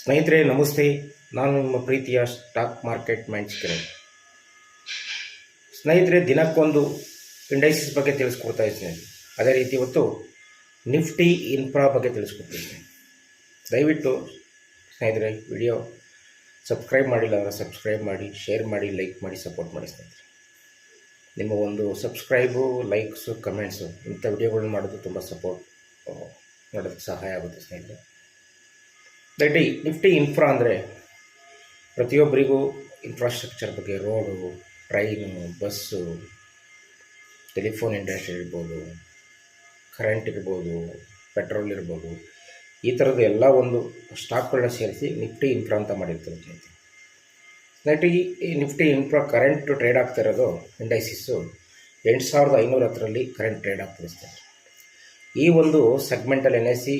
ಸ್ನೇಹಿತರೆ, ನಮಸ್ತೆ. ನಾನು ನಿಮ್ಮ ಪ್ರೀತಿಯ ಸ್ಟಾಕ್ ಮಾರ್ಕೆಟ್ ಮ್ಯಾಂಚ್ ಕಿರಣ್. ಸ್ನೇಹಿತರೆ, ದಿನಕ್ಕೊಂದು ಇಂಡೈಸಿಸ್ ಬಗ್ಗೆ ತಿಳಿಸ್ಕೊಡ್ತಾ ಇದ್ದೀನಿ. ಅದೇ ರೀತಿ ಇವತ್ತು ನಿಫ್ಟಿ ಇನ್ಫ್ರಾ ಬಗ್ಗೆ ತಿಳಿಸ್ಕೊಡ್ತೀನಿ. ದಯವಿಟ್ಟು ಸ್ನೇಹಿತರೆ ವಿಡಿಯೋ ಸಬ್ಸ್ಕ್ರೈಬ್ ಮಾಡಿಲ್ಲ ಅಂದರೆ ಸಬ್ಸ್ಕ್ರೈಬ್ ಮಾಡಿ ಶೇರ್ ಮಾಡಿ ಲೈಕ್ ಮಾಡಿ ಸಪೋರ್ಟ್ ಮಾಡಿ ಸ್ನೇಹಿತರೆ. ನಿಮ್ಮ ಒಂದು ಸಬ್ಸ್ಕ್ರೈಬು ಲೈಕ್ಸು ಕಮೆಂಟ್ಸು ಇಂಥ ವಿಡಿಯೋಗಳನ್ನ ಮಾಡೋದು ತುಂಬ ಸಪೋರ್ಟ್ ಮಾಡೋದಕ್ಕೆ ಸಹಾಯ ಆಗುತ್ತೆ ಸ್ನೇಹಿತರೆ. ದಟ್ಟಿ ನಿಫ್ಟಿ ಇನ್ಫ್ರಾ ಅಂದರೆ ಪ್ರತಿಯೊಬ್ಬರಿಗೂ ಇನ್ಫ್ರಾಸ್ಟ್ರಕ್ಚರ್ ಬಗ್ಗೆ road train bus telephone industry ಇರ್ಬೋದು ಕರೆಂಟ್ ಇರ್ಬೋದು ಪೆಟ್ರೋಲ್ ಇರ್ಬೋದು, ಈ ಥರದ್ದು ಎಲ್ಲ ಒಂದು ಸ್ಟಾಕ್ಗಳನ್ನ ಸೇರಿಸಿ ನಿಫ್ಟಿ ಇನ್ಫ್ರಾ ಅಂತ ಮಾಡಿರ್ತಾರೆ ಸ್ನೇಹಿತರೆ ಈ- ನಿಫ್ಟಿ ಇನ್ಫ್ರಾ ಕರೆಂಟ್ ಟ್ರೇಡ್ ಆಗ್ತಾ ಇರೋದು ಇಂಡೈಸಿಸ್ಸು ಎಂಟು ಸಾವಿರದ ಐನೂರ ಹತ್ತರಲ್ಲಿ ಕರೆಂಟ್ ಟ್ರೇಡ್ ಆಗ್ತಿದೆ ಸ್ನೇಹಿತರೆ ಈ ಒಂದು ಸೆಗ್ಮೆಂಟಲ್ಲಿ ಎನ್ ಎಸ್ ಸಿ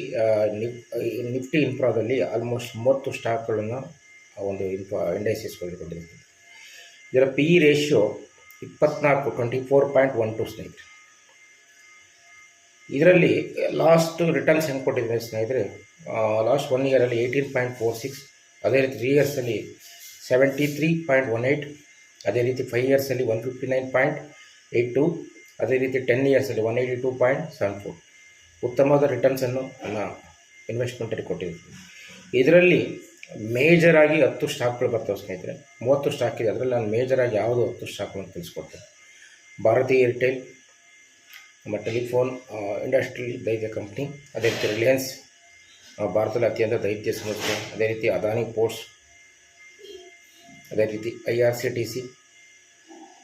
ನಿಫ್ಟಿ ಇನ್ಫ್ರಾದಲ್ಲಿ ಆಲ್ಮೋಸ್ಟ್ ಮೂವತ್ತು ಸ್ಟಾಕ್ಗಳನ್ನು ಒಂದು ಇನ್ಫ್ರಾ ಇಂಡೈಸಿಸ್ಗಳು ಕೊಂಡಿದೆ ಇದರ ಪಿ ಇ ರೇಷಿಯೋ ಇಪ್ಪತ್ನಾಲ್ಕು twenty four point one two ಸ್ನೇಹಿತರೆ. ಇದರಲ್ಲಿ ಲಾಸ್ಟ್ ರಿಟರ್ನ್ಸ್ ಹೆಂಗೆ ಕೊಟ್ಟಿದ್ದಾರೆ ಸ್ನೇಹಿತರೆ? ಲಾಸ್ಟ್ ಒನ್ ಇಯರಲ್ಲಿ ಏಯ್ಟೀನ್ ಪಾಯಿಂಟ್ ಫೋರ್ ಸಿಕ್ಸ್ ಅದೇ ರೀತಿ three ಇಯರ್ಸಲ್ಲಿ seventy three point one eight ಅದೇ ರೀತಿ five ಇಯರ್ಸಲ್ಲಿ one fifty nine point eight two ಅದೇ ರೀತಿ ten ಇಯರ್ಸಲ್ಲಿ one eighty two point seven four ಉತ್ತಮವಾದ ರಿಟರ್ನ್ಸನ್ನು ನನ್ನ ಇನ್ವೆಸ್ಟ್ಮೆಂಟಲ್ಲಿ ಕೊಟ್ಟಿದ್ದೀನಿ. ಇದರಲ್ಲಿ ಮೇಜರಾಗಿ ಹತ್ತು ಸ್ಟಾಕ್ಗಳು ಬರ್ತವೆ ಸ್ನೇಹಿತರೆ. ಮೂವತ್ತು ಸ್ಟಾಕ್ ಇದೆ. ಅದರಲ್ಲಿ ನಾನು ಮೇಜರಾಗಿ ಯಾವುದು ಹತ್ತು ಸ್ಟಾಕ್ಗಳನ್ನು ತಿಳಿಸ್ಕೊಡ್ತೇನೆ. ಭಾರತಿ ಏರ್ಟೆಲ್ ನಮ್ಮ ಟೆಲಿಫೋನ್ ಇಂಡಸ್ಟ್ರಿ ದೈತ್ಯ ಕಂಪ್ನಿ ಅದೇ ರೀತಿ ರಿಲಯನ್ಸ್ ಭಾರತದಲ್ಲಿ ಅತ್ಯಂತ ದೈತ್ಯ ಸಂಸ್ಥೆ, ಅದೇ ರೀತಿ ಅದಾನಿ ಪೋರ್ಟ್ಸ್ ಅದೇ ರೀತಿ I R C T C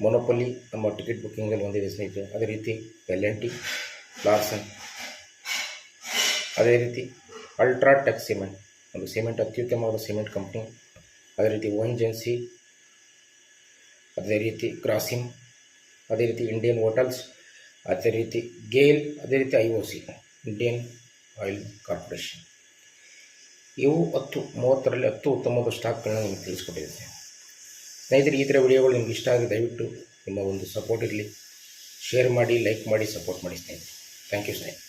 ಮೊನೊಪಲ್ಲಿ ನಮ್ಮ ಟಿಕೆಟ್ ಬುಕ್ಕಿಂಗಲ್ಲಿ ಹೊಂದಿದೆ ಸ್ನೇಹಿತರೆ. ಅದೇ ರೀತಿ ಎಲ್ ಎನ್ ಟಿ ಲಾರ್ಸನ್ ಅದೇ ರೀತಿ ಅಲ್ಟ್ರಾಟೆಕ್ ಸಿಮೆಂಟ್ ಒಂದು ಸಿಮೆಂಟ್ ಅತ್ಯುತ್ತಮವಾದ ಸಿಮೆಂಟ್ ಕಂಪ್ನಿ ಅದೇ ರೀತಿ ಒನ್ ಜೆನ್ಸಿ ಅದೇ ರೀತಿ ಕ್ರಾಸಿಮ್ ಅದೇ ರೀತಿ ಇಂಡಿಯನ್ ಹೋಟೆಲ್ಸ್ ಅದೇ ರೀತಿ ಗೇಲ್ ಅದೇ ರೀತಿ I O C Indian oil corporation ಇವು ಹತ್ತು, ಮೂವತ್ತರಲ್ಲಿ ಹತ್ತು ಉತ್ತಮವಾದ ಸ್ಟಾಕ್ಗಳನ್ನ ನಿಮಗೆ ತಿಳಿಸ್ಕೊಟ್ಟಿದ್ದೆ ಸ್ನೇಹಿತರೆ, ಈ ಥರ ವಿಡಿಯೋಗಳು ನಿಮ್ಗೆ ಇಷ್ಟ ಆಗಿ ದಯವಿಟ್ಟು ನಿಮ್ಮ ಒಂದು ಸಪೋರ್ಟ್ ಇರಲಿ. ಶೇರ್ ಮಾಡಿ ಲೈಕ್ ಮಾಡಿ ಸಪೋರ್ಟ್ ಮಾಡಿ ಸ್ನೇಹಿತರೆ. ಥ್ಯಾಂಕ್ ಯು ಸ್ನೇಹಿತರೆ.